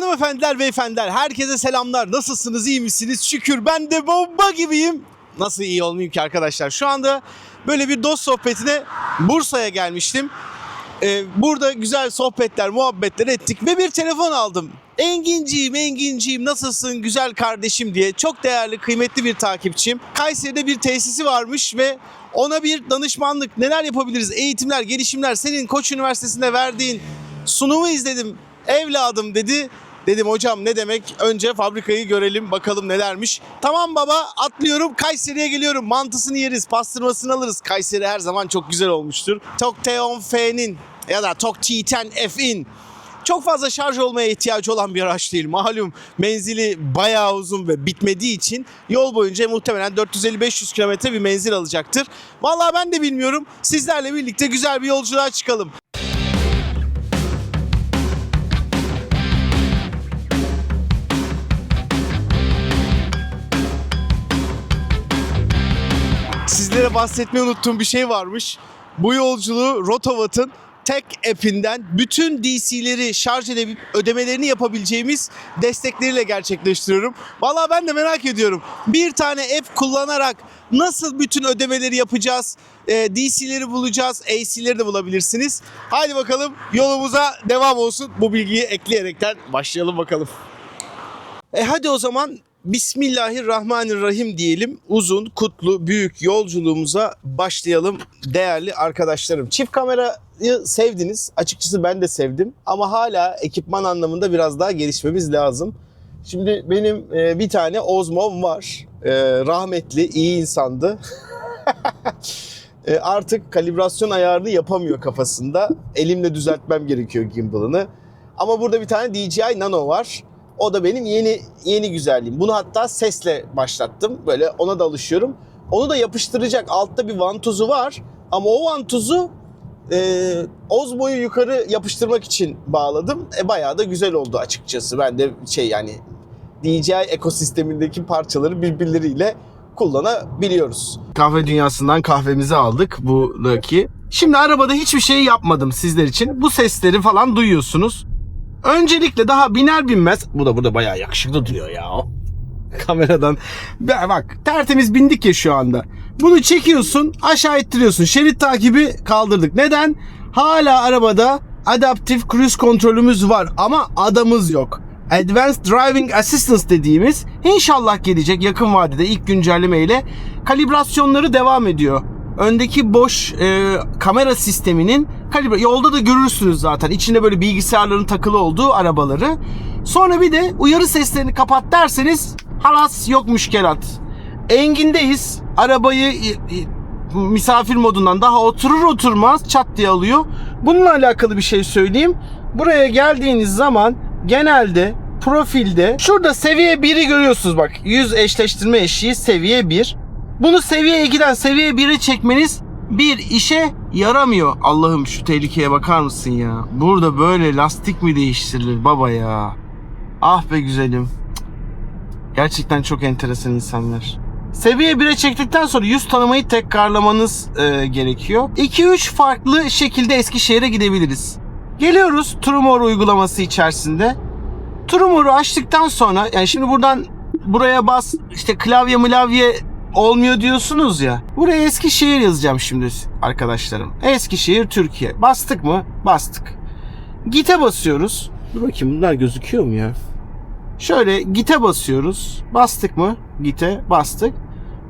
Hanımefendiler, beyefendiler, herkese selamlar. Nasılsınız, iyi misiniz? Şükür ben de bomba gibiyim. Nasıl iyi olmayayım ki arkadaşlar? Şu anda böyle bir dost sohbetine Bursa'ya gelmiştim. Ee, burada güzel sohbetler, muhabbetler ettik ve bir telefon aldım. Enginciğim, Enginciğim nasılsın güzel kardeşim diye çok değerli, kıymetli bir takipçim. Kayseri'de bir tesisi varmış ve ona bir danışmanlık, neler yapabiliriz, eğitimler, gelişimler, senin Koç Üniversitesi'nde verdiğin sunumu izledim evladım dedi. Dedim hocam ne demek? Önce fabrikayı görelim bakalım nelermiş. Tamam baba atlıyorum Kayseri'ye geliyorum. Mantısını yeriz, pastırmasını alırız. Kayseri her zaman çok güzel olmuştur. Tok Teon F'nin ya da Tok T10 F'in çok fazla şarj olmaya ihtiyacı olan bir araç değil. Malum menzili bayağı uzun ve bitmediği için yol boyunca muhtemelen 450-500 kilometre bir menzil alacaktır. Vallahi ben de bilmiyorum. Sizlerle birlikte güzel bir yolculuğa çıkalım. Sizlere bahsetmeyi unuttuğum bir şey varmış. Bu yolculuğu Rotovat'ın tek app'inden bütün DC'leri şarj edip ödemelerini yapabileceğimiz destekleriyle gerçekleştiriyorum. Valla ben de merak ediyorum. Bir tane app kullanarak nasıl bütün ödemeleri yapacağız? Ee, DC'leri bulacağız, AC'leri de bulabilirsiniz. Haydi bakalım yolumuza devam olsun. Bu bilgiyi ekleyerekten başlayalım bakalım. E hadi o zaman Bismillahirrahmanirrahim diyelim. Uzun, kutlu, büyük yolculuğumuza başlayalım değerli arkadaşlarım. Çift kamerayı sevdiniz. Açıkçası ben de sevdim. Ama hala ekipman anlamında biraz daha gelişmemiz lazım. Şimdi benim e, bir tane Osmo'm var. E, rahmetli, iyi insandı. E, artık kalibrasyon ayarını yapamıyor kafasında. Elimle düzeltmem gerekiyor gimbal'ını. Ama burada bir tane DJI Nano var. O da benim yeni yeni güzelliğim. Bunu hatta sesle başlattım. Böyle ona da alışıyorum. Onu da yapıştıracak altta bir vantuzu var. Ama o vantuzu e, Osmo'yu yukarı yapıştırmak için bağladım. E bayağı da güzel oldu açıkçası. Ben de şey yani DJI ekosistemindeki parçaları birbirleriyle kullanabiliyoruz. Kahve dünyasından kahvemizi aldık buradaki. Şimdi arabada hiçbir şey yapmadım sizler için. Bu sesleri falan duyuyorsunuz. Öncelikle daha biner binmez bu da burada bayağı yakışıklı duruyor ya. Kameradan bak tertemiz bindik ya şu anda. Bunu çekiyorsun aşağı ittiriyorsun. Şerit takibi kaldırdık. Neden? Hala arabada adaptif cruise kontrolümüz var ama adamız yok. Advanced Driving Assistance dediğimiz inşallah gelecek yakın vadede ilk güncellemeyle kalibrasyonları devam ediyor. Öndeki boş e, kamera sisteminin kalibre yolda da görürsünüz zaten içinde böyle bilgisayarların takılı olduğu arabaları. Sonra bir de uyarı seslerini kapat derseniz halas yok müşkelat. Engin'deyiz. Arabayı misafir modundan daha oturur oturmaz çat diye alıyor. Bununla alakalı bir şey söyleyeyim. Buraya geldiğiniz zaman genelde profilde şurada seviye 1'i görüyorsunuz bak. Yüz eşleştirme eşiği seviye 1. Bunu seviye 2'den seviye 1'e çekmeniz bir işe yaramıyor. Allah'ım şu tehlikeye bakar mısın ya? Burada böyle lastik mi değiştirilir baba ya? Ah be güzelim. Gerçekten çok enteresan insanlar. Seviye 1'e çektikten sonra yüz tanımayı tekrarlamanız e, gerekiyor. 2-3 farklı şekilde Eskişehir'e gidebiliriz. Geliyoruz Trumor uygulaması içerisinde. Trumor'u açtıktan sonra yani şimdi buradan buraya bas işte klavye mılavye olmuyor diyorsunuz ya. Buraya Eskişehir yazacağım şimdi arkadaşlarım. Eskişehir Türkiye. Bastık mı? Bastık. Git'e basıyoruz. Dur bakayım bunlar gözüküyor mu ya? Şöyle Git'e basıyoruz. Bastık mı? Git'e bastık.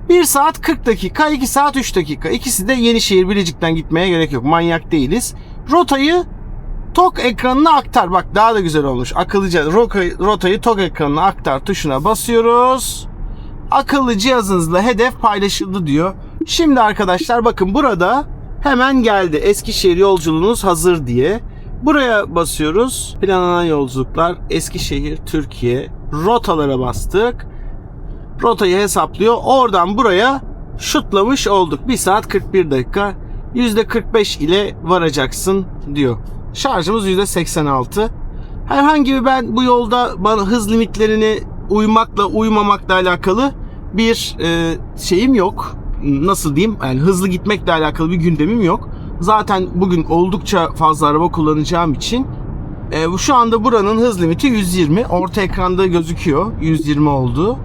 1 saat 40 dakika, 2 saat 3 dakika. İkisi de Yenişehir Bilecik'ten gitmeye gerek yok. Manyak değiliz. Rotayı TOK ekranına aktar. Bak daha da güzel olmuş. Akıllıca rotayı, TOK ekranına aktar tuşuna basıyoruz. Akıllı cihazınızla hedef paylaşıldı diyor. Şimdi arkadaşlar bakın burada hemen geldi. Eskişehir yolculuğunuz hazır diye. Buraya basıyoruz. Planlanan yolculuklar Eskişehir, Türkiye. Rotalara bastık. Rotayı hesaplıyor. Oradan buraya şutlamış olduk. 1 saat 41 dakika. %45 ile varacaksın diyor. Şarjımız %86. Herhangi bir ben bu yolda bana hız limitlerini uymakla uymamakla alakalı bir e, şeyim yok. Nasıl diyeyim? Yani hızlı gitmekle alakalı bir gündemim yok. Zaten bugün oldukça fazla araba kullanacağım için E, şu anda buranın hız limiti 120. Orta ekranda gözüküyor 120 olduğu.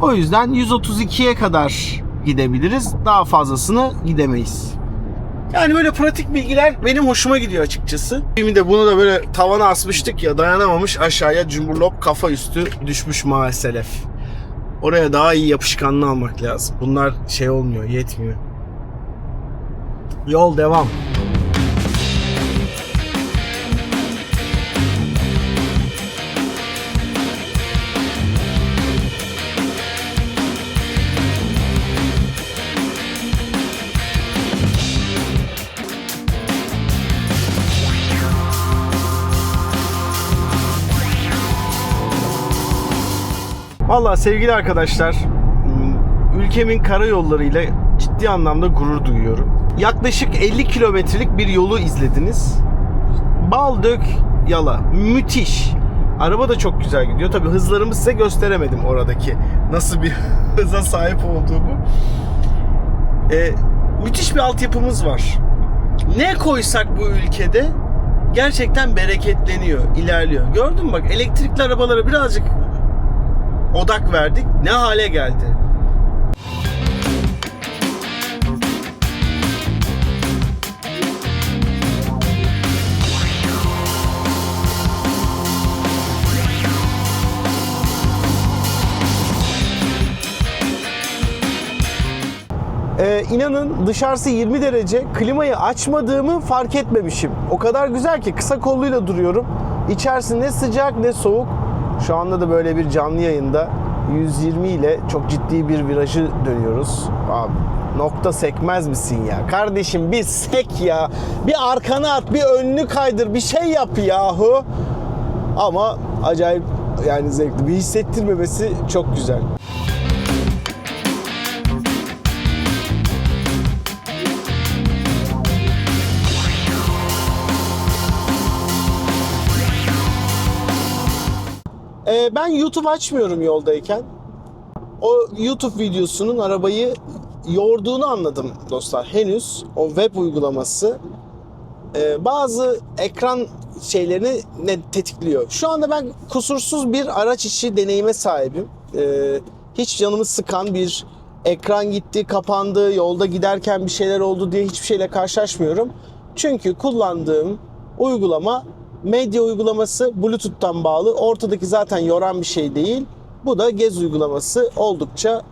O yüzden 132'ye kadar gidebiliriz. Daha fazlasını gidemeyiz. Yani böyle pratik bilgiler benim hoşuma gidiyor açıkçası. Şimdi de bunu da böyle tavana asmıştık ya dayanamamış aşağıya cumburlop kafa üstü düşmüş maalesef. Oraya daha iyi yapışkanlı almak lazım. Bunlar şey olmuyor, yetmiyor. Yol devam. Valla sevgili arkadaşlar, ülkemin karayollarıyla ciddi anlamda gurur duyuyorum. Yaklaşık 50 kilometrelik bir yolu izlediniz. Baldök Yala. Müthiş. Araba da çok güzel gidiyor. Tabi hızlarımı size gösteremedim oradaki. Nasıl bir hıza sahip olduğumu. Ee, müthiş bir altyapımız var. Ne koysak bu ülkede gerçekten bereketleniyor, ilerliyor. Gördün mü bak elektrikli arabalara birazcık odak verdik. Ne hale geldi? Ee, inanın dışarısı 20 derece. Klimayı açmadığımı fark etmemişim. O kadar güzel ki kısa kolluyla duruyorum. İçerisi ne sıcak ne soğuk. Şu anda da böyle bir canlı yayında 120 ile çok ciddi bir virajı dönüyoruz. Abi nokta sekmez misin ya? Kardeşim bir sek ya. Bir arkana at, bir önünü kaydır, bir şey yap yahu. Ama acayip yani zevkli. Bir hissettirmemesi çok güzel. Ee, ben YouTube açmıyorum yoldayken. O YouTube videosunun arabayı yorduğunu anladım dostlar. Henüz o web uygulaması e, bazı ekran şeylerini ne tetikliyor. Şu anda ben kusursuz bir araç içi deneyime sahibim. E, hiç canımı sıkan bir ekran gitti, kapandı, yolda giderken bir şeyler oldu diye hiçbir şeyle karşılaşmıyorum. Çünkü kullandığım uygulama medya uygulaması Bluetooth'tan bağlı. Ortadaki zaten yoran bir şey değil. Bu da Gez uygulaması oldukça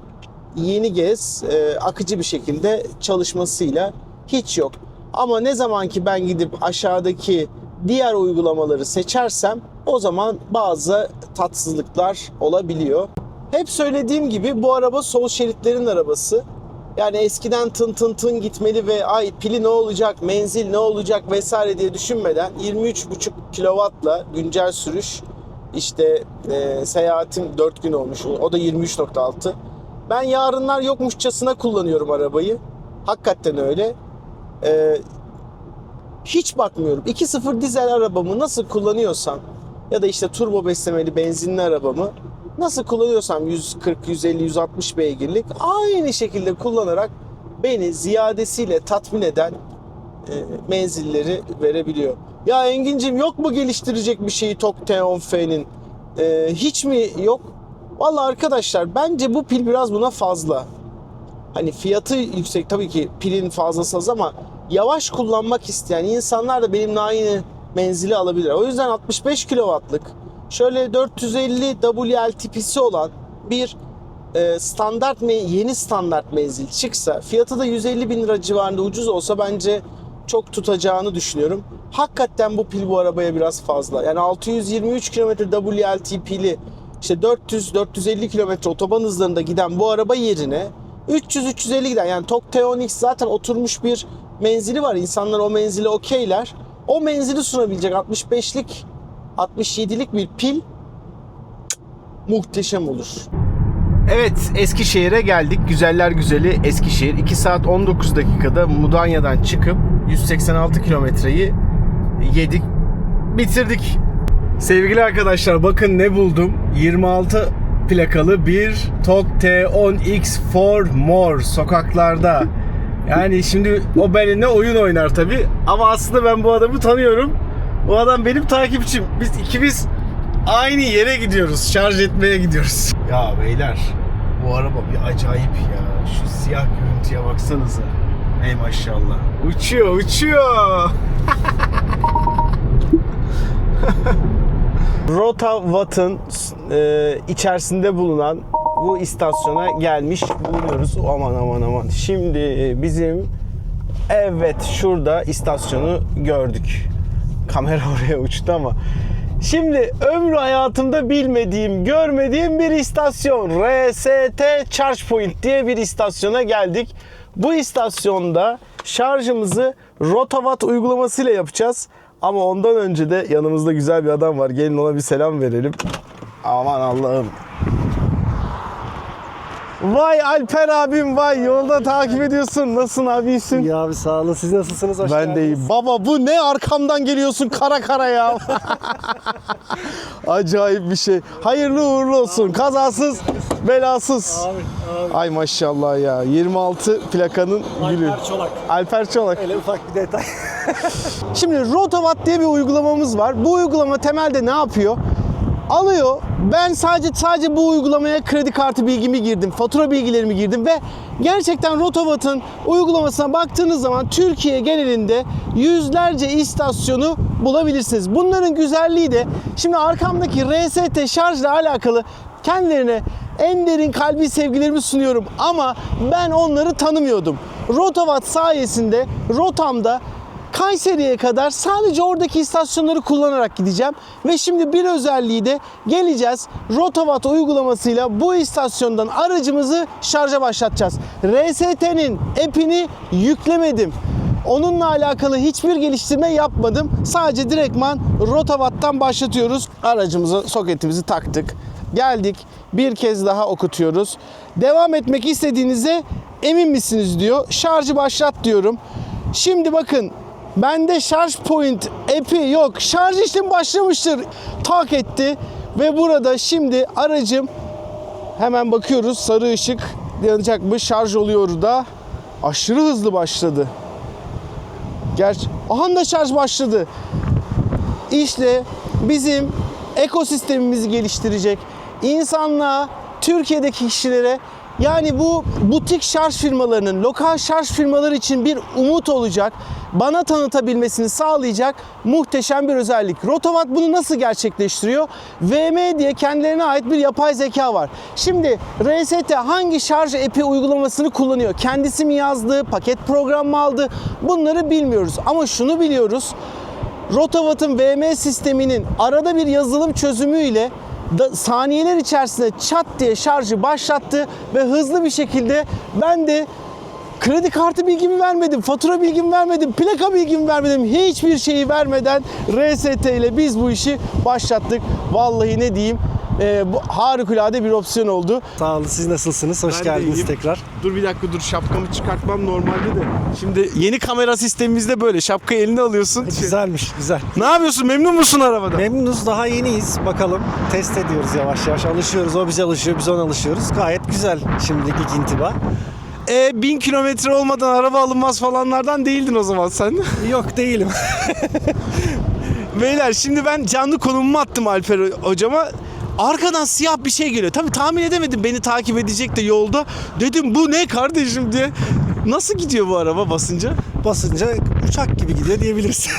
yeni Gez e, akıcı bir şekilde çalışmasıyla hiç yok. Ama ne zaman ki ben gidip aşağıdaki diğer uygulamaları seçersem o zaman bazı tatsızlıklar olabiliyor. Hep söylediğim gibi bu araba sol şeritlerin arabası. Yani eskiden tın tın tın gitmeli ve ay pili ne olacak, menzil ne olacak vesaire diye düşünmeden 23,5 kW'la güncel sürüş işte e, seyahatim 4 gün olmuş. O da 23.6. Ben yarınlar yokmuşçasına kullanıyorum arabayı. Hakikaten öyle. E, hiç bakmıyorum. 2.0 dizel arabamı nasıl kullanıyorsam ya da işte turbo beslemeli benzinli arabamı nasıl kullanıyorsam 140, 150, 160 beygirlik aynı şekilde kullanarak beni ziyadesiyle tatmin eden e, menzilleri verebiliyor. Ya Engin'cim yok mu geliştirecek bir şeyi Tok T10F'nin? E, hiç mi yok? Valla arkadaşlar bence bu pil biraz buna fazla. Hani fiyatı yüksek tabii ki pilin fazlası az ama yavaş kullanmak isteyen insanlar da benimle aynı menzili alabilir. O yüzden 65 kW'lık şöyle 450 WLTP'si olan bir e, standart me yeni standart menzil çıksa fiyatı da 150 bin lira civarında ucuz olsa bence çok tutacağını düşünüyorum. Hakikaten bu pil bu arabaya biraz fazla. Yani 623 km WLTP'li işte 400-450 km otoban hızlarında giden bu araba yerine 300-350 giden yani Tok T10X zaten oturmuş bir menzili var. İnsanlar o menzili okeyler. O menzili sunabilecek 65'lik 67'lik bir pil muhteşem olur. Evet Eskişehir'e geldik. Güzeller güzeli Eskişehir. 2 saat 19 dakikada Mudanya'dan çıkıp 186 kilometreyi yedik. Bitirdik. Sevgili arkadaşlar bakın ne buldum. 26 plakalı bir Tok T10X for More sokaklarda. Yani şimdi o benimle oyun oynar tabi ama aslında ben bu adamı tanıyorum. Bu adam benim takipçim. Biz ikimiz aynı yere gidiyoruz. Şarj etmeye gidiyoruz. Ya beyler bu araba bir acayip ya. Şu siyah görüntüye baksanıza. Ey maşallah. Uçuyor uçuyor. Rota Watt'ın e, içerisinde bulunan bu istasyona gelmiş bulunuyoruz. Aman aman aman. Şimdi bizim evet şurada istasyonu gördük. Kamera oraya uçtu ama. Şimdi ömrü hayatımda bilmediğim, görmediğim bir istasyon. RST Charge Point diye bir istasyona geldik. Bu istasyonda şarjımızı Rotawatt uygulamasıyla yapacağız. Ama ondan önce de yanımızda güzel bir adam var. Gelin ona bir selam verelim. Aman Allah'ım. Vay Alper abim vay yolda takip ediyorsun. Nasılsın abi iyisin? İyi abi sağ olun. Siz nasılsınız? Hoş Ben de geldiniz. iyiyim. Baba bu ne arkamdan geliyorsun kara kara ya. Acayip bir şey. Hayırlı uğurlu olsun. Kazasız, belasız. Abi, abi. Ay maşallah ya. 26 plakanın gülü. Alper Çolak. Alper Çolak. Öyle ufak bir detay. Şimdi Rotowatt diye bir uygulamamız var. Bu uygulama temelde ne yapıyor? Alıyor. Ben sadece sadece bu uygulamaya kredi kartı bilgimi girdim, fatura bilgilerimi girdim ve gerçekten Rotowatt'ın uygulamasına baktığınız zaman Türkiye genelinde yüzlerce istasyonu bulabilirsiniz. Bunların güzelliği de şimdi arkamdaki RST şarjla alakalı kendilerine en derin kalbi sevgilerimi sunuyorum ama ben onları tanımıyordum. Rotowatt sayesinde rotamda Kayseri'ye kadar sadece oradaki istasyonları kullanarak gideceğim. Ve şimdi bir özelliği de geleceğiz. Rotavat uygulamasıyla bu istasyondan aracımızı şarja başlatacağız. RST'nin app'ini yüklemedim. Onunla alakalı hiçbir geliştirme yapmadım. Sadece direktman Rotavat'tan başlatıyoruz. Aracımıza soketimizi taktık. Geldik. Bir kez daha okutuyoruz. Devam etmek istediğinize emin misiniz diyor. Şarjı başlat diyorum. Şimdi bakın bende şarj point app'i yok. Şarj işlemi başlamıştır. Tak etti ve burada şimdi aracım hemen bakıyoruz sarı ışık yanacakmış şarj oluyor da aşırı hızlı başladı. Gerçi aha da şarj başladı. İşte bizim ekosistemimizi geliştirecek. İnsanlığa, Türkiye'deki kişilere yani bu butik şarj firmalarının, lokal şarj firmaları için bir umut olacak. Bana tanıtabilmesini sağlayacak muhteşem bir özellik. Rotowatt bunu nasıl gerçekleştiriyor? VM diye kendilerine ait bir yapay zeka var. Şimdi RST hangi şarj app'i uygulamasını kullanıyor? Kendisi mi yazdı, paket program mı aldı? Bunları bilmiyoruz. Ama şunu biliyoruz. Rotawatt'ın VM sisteminin arada bir yazılım çözümüyle da saniyeler içerisinde çat diye şarjı başlattı ve hızlı bir şekilde ben de kredi kartı bilgimi vermedim, fatura bilgimi vermedim, plaka bilgimi vermedim. Hiçbir şeyi vermeden RST ile biz bu işi başlattık. Vallahi ne diyeyim e, bu harikulade bir opsiyon oldu. sağ olun. Siz nasılsınız? Hoş Ben de geldiniz iyiyim. tekrar. Dur bir dakika dur şapkamı çıkartmam normalde de. Şimdi yeni kamera sistemimizde böyle şapkayı eline alıyorsun. Güzelmiş, güzel. Ne yapıyorsun? Memnun musun arabada? Memnunuz, daha yeniyiz. Bakalım test ediyoruz yavaş yavaş. Alışıyoruz, o bize alışıyor, biz ona alışıyoruz. Gayet güzel şimdilik ilk intiba. E, bin kilometre olmadan araba alınmaz falanlardan değildin o zaman sen. Yok değilim. Beyler şimdi ben canlı konumumu attım Alper hocama. Arkadan siyah bir şey geliyor. Tabii tahmin edemedim beni takip edecek de yolda. Dedim bu ne kardeşim diye. Nasıl gidiyor bu araba basınca? Basınca uçak gibi gidiyor diyebiliriz.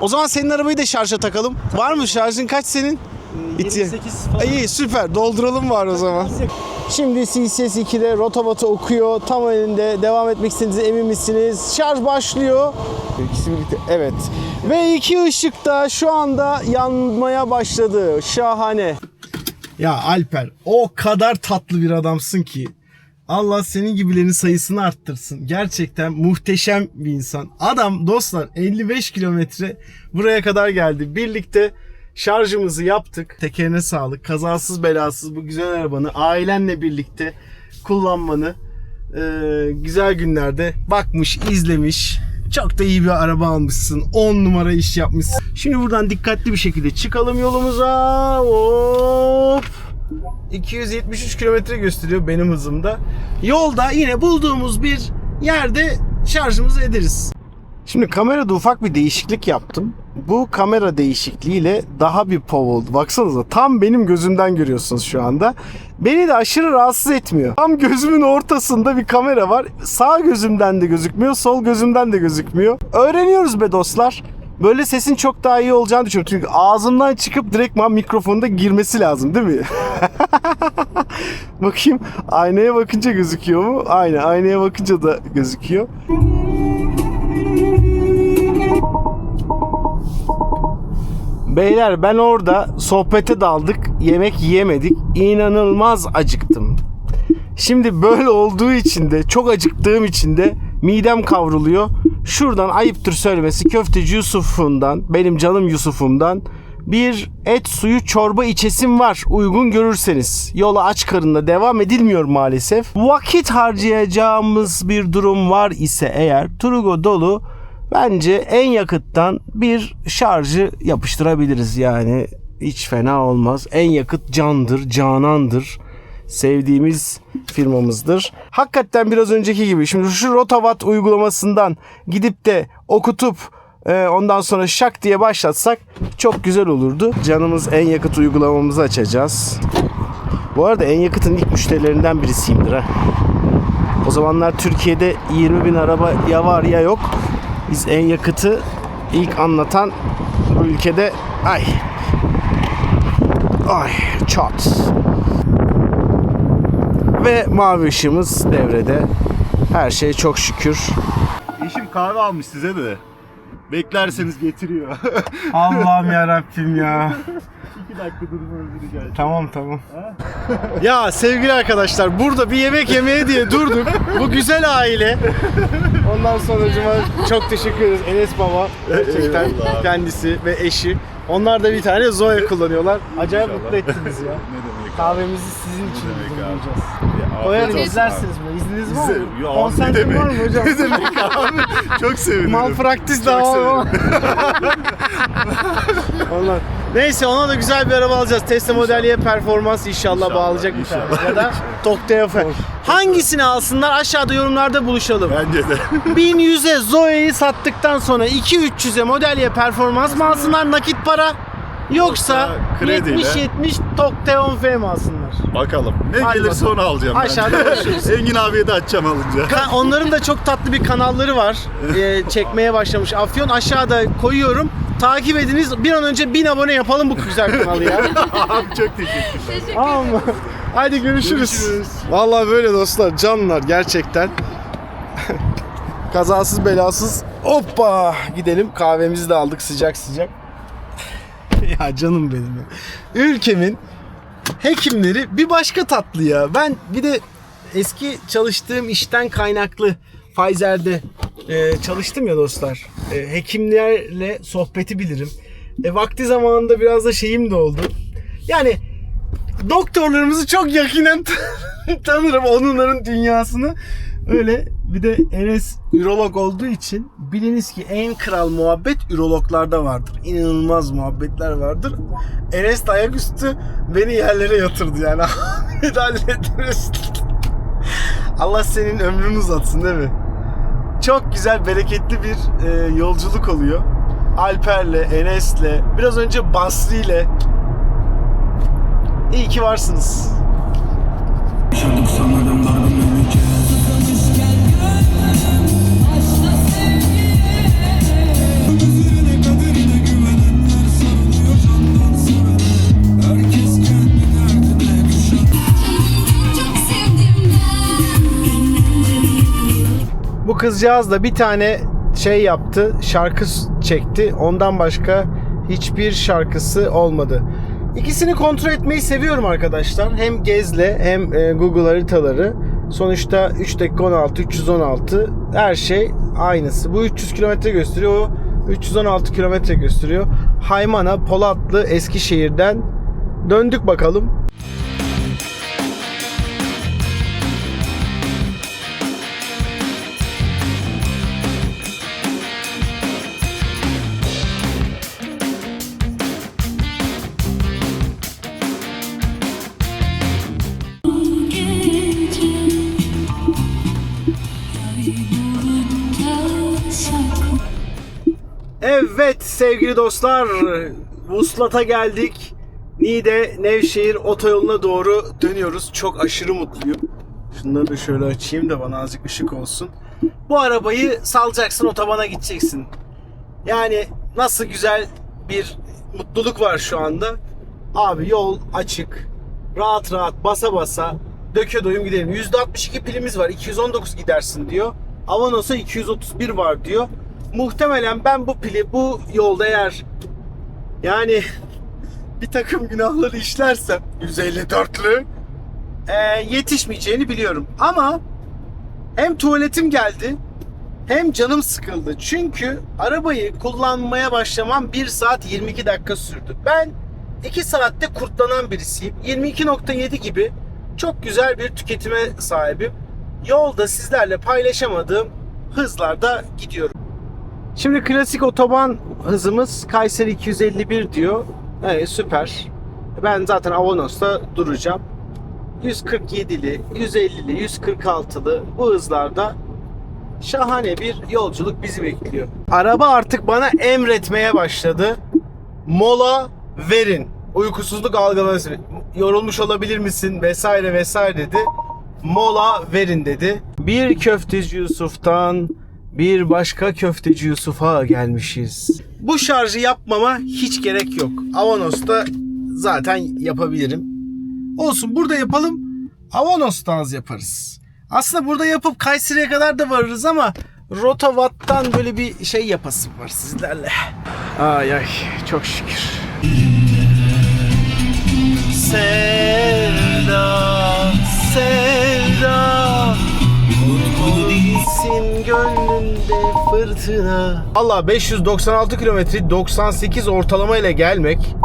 O zaman senin arabayı da şarja takalım. Var mı şarjın kaç senin? İti- 28 falan. İyi süper dolduralım var o zaman. Şimdi CCS 2'de rotovatı okuyor. Tam elinde devam etmek istediğinize emin misiniz? Şarj başlıyor. İkisi birlikte. Evet. Ve iki ışık da şu anda yanmaya başladı. Şahane. Ya Alper o kadar tatlı bir adamsın ki. Allah senin gibilerin sayısını arttırsın. Gerçekten muhteşem bir insan. Adam dostlar 55 kilometre buraya kadar geldi. Birlikte şarjımızı yaptık. Tekerine sağlık. Kazasız belasız bu güzel arabanı ailenle birlikte kullanmanı e, güzel günlerde bakmış, izlemiş. Çok da iyi bir araba almışsın. 10 numara iş yapmışsın. Şimdi buradan dikkatli bir şekilde çıkalım yolumuza. Hop. 273 kilometre gösteriyor benim hızımda. Yolda yine bulduğumuz bir yerde şarjımızı ederiz. Şimdi kamerada ufak bir değişiklik yaptım. Bu kamera değişikliğiyle daha bir pov oldu. Baksanıza tam benim gözümden görüyorsunuz şu anda. Beni de aşırı rahatsız etmiyor. Tam gözümün ortasında bir kamera var. Sağ gözümden de gözükmüyor, sol gözümden de gözükmüyor. Öğreniyoruz be dostlar. Böyle sesin çok daha iyi olacağını düşünüyorum. Çünkü ağzımdan çıkıp direktman mikrofonda girmesi lazım değil mi? Bakayım aynaya bakınca gözüküyor mu? Aynen aynaya bakınca da gözüküyor. Beyler ben orada sohbete daldık, yemek yiyemedik. İnanılmaz acıktım. Şimdi böyle olduğu için de çok acıktığım için de midem kavruluyor. Şuradan ayıptır söylemesi köfteci Yusuf'undan, benim canım Yusuf'umdan bir et suyu çorba içesim var uygun görürseniz. Yola aç karınla devam edilmiyor maalesef. Vakit harcayacağımız bir durum var ise eğer Trugo dolu bence en yakıttan bir şarjı yapıştırabiliriz yani. Hiç fena olmaz. En yakıt candır, canandır sevdiğimiz firmamızdır. Hakikaten biraz önceki gibi şimdi şu Rotavat uygulamasından gidip de okutup e, ondan sonra şak diye başlatsak çok güzel olurdu. Canımız en yakıt uygulamamızı açacağız. Bu arada en yakıtın ilk müşterilerinden birisiyimdir ha. O zamanlar Türkiye'de 20 bin araba ya var ya yok. Biz en yakıtı ilk anlatan bu ülkede ay ay çat ve mavi ışığımız devrede. Her şey çok şükür. Eşim kahve almış size de. Beklerseniz getiriyor. Allah'ım ya Rabbim ya. İki dakika durmanız rica Tamam tamam. ya sevgili arkadaşlar burada bir yemek yemeye diye durduk. Bu güzel aile. Ondan sonra çok teşekkür ederiz Enes Baba. Gerçekten Eyvallah. kendisi ve eşi. Onlar da bir tane Zoe kullanıyorlar. Acayip İnşallah. mutlu ettiniz ya. Ne demek? Kahvemizi sizin için demek abi? kullanacağız. Ya, afiyet Koyarım olsun izlersiniz bunu. İzniniz var mı? Bize- Ya, ne demek? var mı hocam? Ne demek abi? Çok sevinirim. Malpraktis Çok daha sevinirim. Onlar. Neyse ona da güzel bir araba alacağız. Tesla Model Y performans inşallah, İnşallah, bağlayacak bir inşallah. tane. Ya da Tokyo F. Hangisini alsınlar aşağıda yorumlarda buluşalım. Bence de. 1100'e Zoe'yi sattıktan sonra 2-300'e Model Y performans mı alsınlar nakit para? Yoksa Yoksa krediyle. 70-70 Tok Teon F mi alsınlar? Bakalım. Ne Hadi gelirse bakalım. onu alacağım ben. Aşağıda görüşürüz. Engin abiye de açacağım alınca. Ka- Onların da çok tatlı bir kanalları var. Ee, çekmeye başlamış. Afyon aşağıda koyuyorum. Takip ediniz. Bir an önce 1000 abone yapalım bu güzel kanalı ya. abi çok teşekkürler. Tamam mı? Hadi görüşürüz. Görüşürüz. Vallahi böyle dostlar canlar gerçekten. Kazasız belasız hoppa gidelim kahvemizi de aldık sıcak sıcak. ya canım benim ya. Ülkemin hekimleri bir başka tatlı ya. Ben bir de eski çalıştığım işten kaynaklı Pfizer'de e, çalıştım ya dostlar. E, hekimlerle sohbeti bilirim. E, vakti zamanında biraz da şeyim de oldu. Yani doktorlarımızı çok yakinen tanırım onların dünyasını. Öyle bir de Enes ürolog olduğu için biliniz ki en kral muhabbet ürologlarda vardır. İnanılmaz muhabbetler vardır. Enes de ayaküstü beni yerlere yatırdı yani. Hallederiz. Allah senin ömrünü uzatsın değil mi? Çok güzel, bereketli bir e, yolculuk oluyor. Alper'le, Enes'le, biraz önce Basri'yle. İyi ki varsınız. Kızcağız da bir tane şey yaptı, şarkı çekti. Ondan başka hiçbir şarkısı olmadı. İkisini kontrol etmeyi seviyorum arkadaşlar. Hem Gez'le hem e, Google haritaları. Sonuçta 3 dakika 16, 316 her şey aynısı. Bu 300 kilometre gösteriyor. O 316 kilometre gösteriyor. Haymana, Polatlı, Eskişehir'den döndük bakalım. Sevgili dostlar Vuslat'a geldik. Niğde Nevşehir otoyoluna doğru dönüyoruz. Çok aşırı mutluyum. Şunları da şöyle açayım da bana azıcık ışık olsun. Bu arabayı salacaksın otobana gideceksin. Yani nasıl güzel bir mutluluk var şu anda. Abi yol açık. Rahat rahat basa basa döke doyum gidelim. %62 pilimiz var. 219 gidersin diyor. Avanos'a 231 var diyor. Muhtemelen ben bu pili bu yolda eğer yani bir takım günahları işlersem 154'lü e, yetişmeyeceğini biliyorum. Ama hem tuvaletim geldi hem canım sıkıldı. Çünkü arabayı kullanmaya başlamam 1 saat 22 dakika sürdü. Ben 2 saatte kurtlanan birisiyim. 22.7 gibi çok güzel bir tüketime sahibim. Yolda sizlerle paylaşamadığım hızlarda gidiyorum. Şimdi klasik otoban hızımız Kayseri 251 diyor. Evet süper. Ben zaten Avanos'ta duracağım. 147'li, 150'li, 146'lı bu hızlarda şahane bir yolculuk bizi bekliyor. Araba artık bana emretmeye başladı. Mola verin. Uykusuzluk algılaması. Yorulmuş olabilir misin vesaire vesaire dedi. Mola verin dedi. Bir köfteci Yusuf'tan bir başka köfteci Yusuf'a gelmişiz. Bu şarjı yapmama hiç gerek yok. Avanos'ta zaten yapabilirim. Olsun burada yapalım. Avanos'ta az yaparız. Aslında burada yapıp Kayseri'ye kadar da varırız ama Rotawatt'tan böyle bir şey yapasım var sizlerle. Ay ay çok şükür. Sevda, sevda Gitsin gönlümde fırtına. Allah 596 kilometre 98 ortalama ile gelmek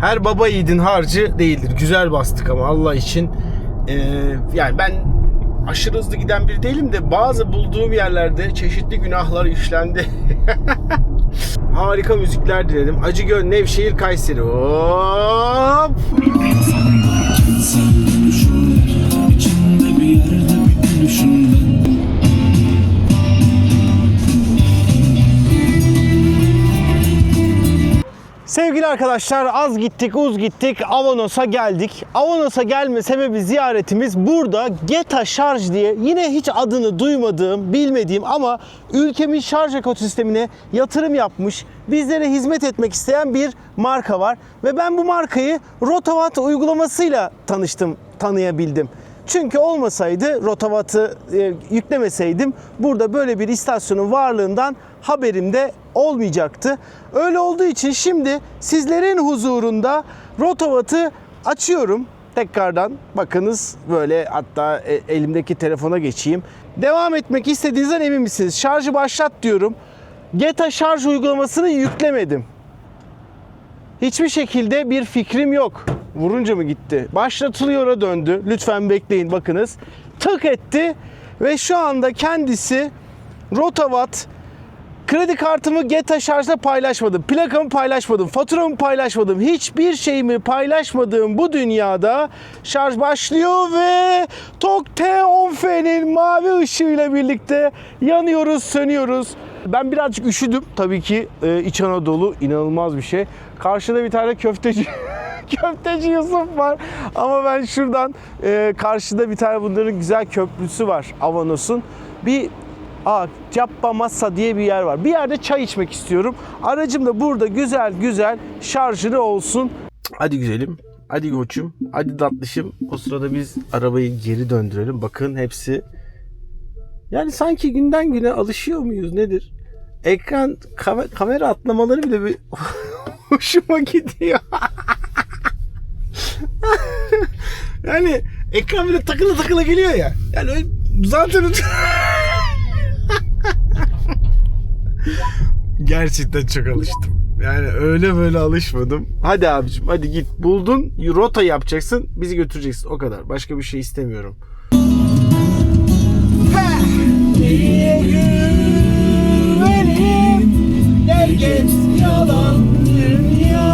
her baba yiğidin harcı değildir. Güzel bastık ama Allah için. Ee, yani ben aşırı hızlı giden biri değilim de bazı bulduğum yerlerde çeşitli günahlar işlendi. Harika müzikler diledim. Acıgöl, Nevşehir, Kayseri. Hop! İçinde bir yerde bir gülüşün Sevgili arkadaşlar az gittik uz gittik Avanos'a geldik. Avanos'a gelme sebebi ziyaretimiz burada Geta Şarj diye yine hiç adını duymadığım, bilmediğim ama ülkemin şarj ekosistemine yatırım yapmış, bizlere hizmet etmek isteyen bir marka var. Ve ben bu markayı Rotavat uygulamasıyla tanıştım, tanıyabildim. Çünkü olmasaydı Rotavat'ı e, yüklemeseydim burada böyle bir istasyonun varlığından haberim de olmayacaktı. Öyle olduğu için şimdi sizlerin huzurunda Rotavat'ı açıyorum. Tekrardan bakınız böyle hatta e, elimdeki telefona geçeyim. Devam etmek istediğinizden emin misiniz? Şarjı başlat diyorum. Geta şarj uygulamasını yüklemedim. Hiçbir şekilde bir fikrim yok. Vurunca mı gitti? Başlatılıyor'a döndü. Lütfen bekleyin bakınız. Tık etti ve şu anda kendisi Rotavat kredi kartımı Geta şarjla paylaşmadım. Plakamı paylaşmadım. Faturamı paylaşmadım. Hiçbir şeyimi paylaşmadığım bu dünyada şarj başlıyor ve TOG T10F'nin mavi ışığıyla birlikte yanıyoruz, sönüyoruz. Ben birazcık üşüdüm. Tabii ki e, İç Anadolu inanılmaz bir şey. Karşıda bir tane köfteci köfteci Yusuf var. Ama ben şuradan e, karşıda bir tane bunların güzel köprüsü var Avanos'un. Bir Aa, Cappa Massa diye bir yer var. Bir yerde çay içmek istiyorum. Aracım da burada güzel güzel şarjını olsun. Hadi güzelim. Hadi koçum. Hadi tatlışım. O sırada biz arabayı geri döndürelim. Bakın hepsi yani sanki günden güne alışıyor muyuz nedir? Ekran kam- kamera atlamaları bile bir hoşuma gidiyor. yani ekran bile takılı takılı geliyor ya. Yani zaten Gerçekten çok alıştım. Yani öyle böyle alışmadım. Hadi abicim hadi git. Buldun. Rota yapacaksın. Bizi götüreceksin. O kadar. Başka bir şey istemiyorum herkes yalan dünya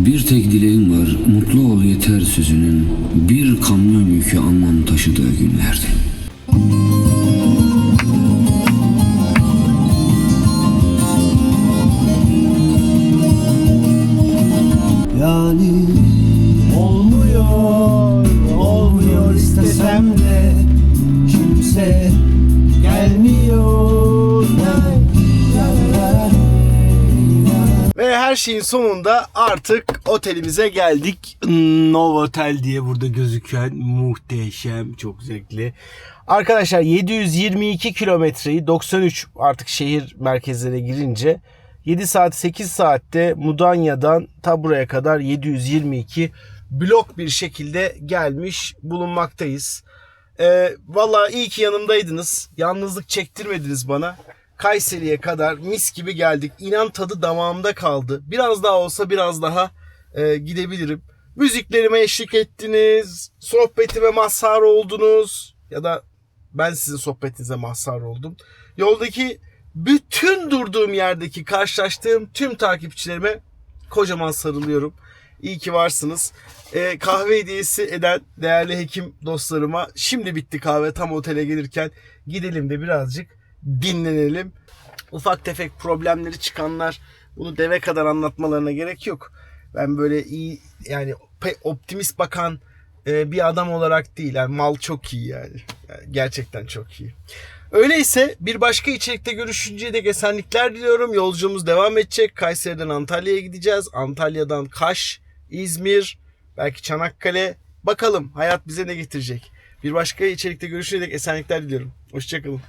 Bir tek dileğim var, mutlu ol yeter sözünün bir kamyon yükü anlam taşıdığı günlerde. Yani olmuyor, olmuyor istesem de kimse gelmiyor. Ve her şeyin sonunda artık otelimize geldik. Novotel diye burada gözüken muhteşem, çok zevkli. Arkadaşlar 722 kilometreyi 93 artık şehir merkezlere girince 7 saat 8 saatte Mudanya'dan ta buraya kadar 722 blok bir şekilde gelmiş bulunmaktayız. Ee, Valla iyi ki yanımdaydınız. Yalnızlık çektirmediniz bana. Kayseri'ye kadar mis gibi geldik. İnan tadı damağımda kaldı. Biraz daha olsa biraz daha e, gidebilirim. Müziklerime eşlik ettiniz. Sohbetime mazhar oldunuz. Ya da ben sizin sohbetinize mazhar oldum. Yoldaki bütün durduğum yerdeki karşılaştığım tüm takipçilerime kocaman sarılıyorum. İyi ki varsınız. Ee, kahve hediyesi eden değerli hekim dostlarıma şimdi bitti kahve tam otele gelirken gidelim de birazcık dinlenelim. Ufak tefek problemleri çıkanlar bunu deve kadar anlatmalarına gerek yok. Ben böyle iyi yani optimist bakan e, bir adam olarak değil. Yani mal çok iyi yani. Yani gerçekten çok iyi. Öyleyse bir başka içerikte görüşünceye dek esenlikler diliyorum. Yolculuğumuz devam edecek. Kayseri'den Antalya'ya gideceğiz. Antalya'dan Kaş, İzmir, belki Çanakkale. Bakalım hayat bize ne getirecek. Bir başka içerikte görüşünceye dek esenlikler diliyorum. Hoşçakalın.